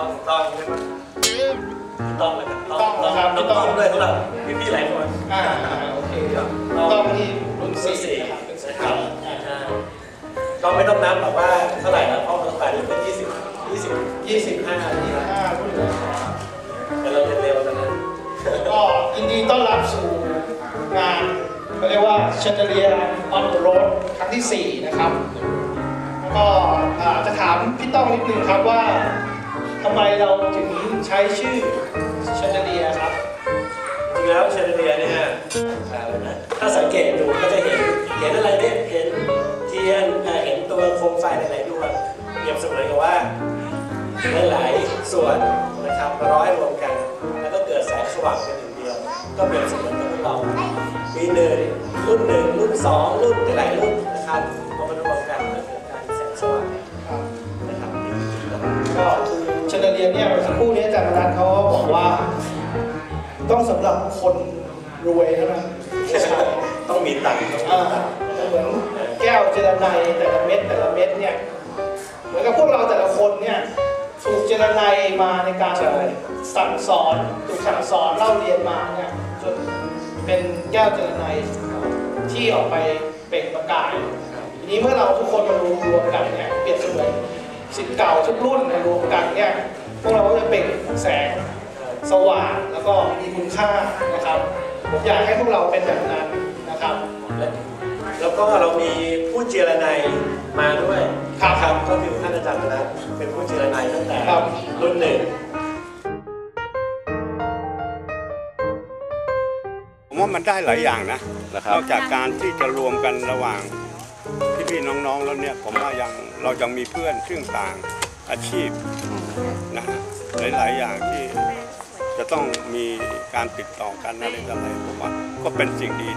ต้องต้องใช่ไหมต้องเลยต้องต้องต้องต้องด้วยสำหรับพี่พี่หลายคนอ่าโอเคครับต้องที่รุ่นสี่เป็นสายขาวก็ไม่ต้องนับหรอกว่าเท่าไหร่นะเพราะตั้งแต่รุ่นเป็นยี่สิบยี่สิบยี่สิบห้ายี่สิบห้ารุ่นแต่เราเร็วๆตอนนั้นก็ยินดีต้อนรับสู่งานเขาเรียกว่าเชนเดเลียออนเดอะโรดครั้งที่ 4 นะครับ แล้วก็จะถามพี่ต้องนิดนึงครับว่า ทำไมเราถึงใช้ชื่อเชนเดเลียครับจริงแล้วเชนเดียเนี่ยนะถ้าสังเกตดูก็จะเห็นเห็นอะไรเนี่ยเห็นเทียนเห็นตัวโคมไฟหลายๆดวงเปรียบเสมือนกับว่าหลายๆส่วนนะครับร้อยรวมกัน แล้วก็เกิดแสงสว่างเป็นหนึ่งเดียว ก็เปรียบเสมือนกับพวกเราปีหนึ่งรุ่นหนึ่งรุ่นสองรุ่นหลายรุ่น ต้องสำหรับคนรวยเท่านั้นไม่ใช่ต้องมีตังค์ต้องมีอ่าตังค์เหมือนแก้วเจรไนยแต่ละเม็ดแต่ละเม็ดเนี่ยเหมือนกับพวกเราแต่ละคนเนี่ยถูกเจรไนยมาในการสั่งสอนถูกสั่งสอนเล่าเรียนมาเนี่ยจนเป็นแก้วเจรไนยที่ออกไปเปล่งประกายทีนี้เมื่อเราทุกคนมารวมรวมกันเนี่ยเปรียบเสมือนสิทธิ์เก่าทุกรุ่นมารวมกันเนี่ยพวกเราก็จะเปล่งแสง สว่างแล้วก็มีคุณค่านะครับผมอยากให้พวกเราเป็นแบบนั้นนะครับ แล้วก็เรามีผู้เจรไนยมาด้วยครับครับก็คือท่านอาจารย์นะเป็นผู้เจรไนยตั้งแต่ครับรุ่นหนึ่งผมว่ามันได้หลายอย่างนะนะครันบอกจากการที่จะรวมกันระหว่างพี่ๆน้องๆแล้วเนี่ยผมว่ายังเรายังมีเพื่อนซึ่งต่างอาชีพนะฮะหลายๆอย่างที่ จะต้องมีการติดต่อกันอะไรต่ออะไรผมว่าก็เป็นสิ่งดี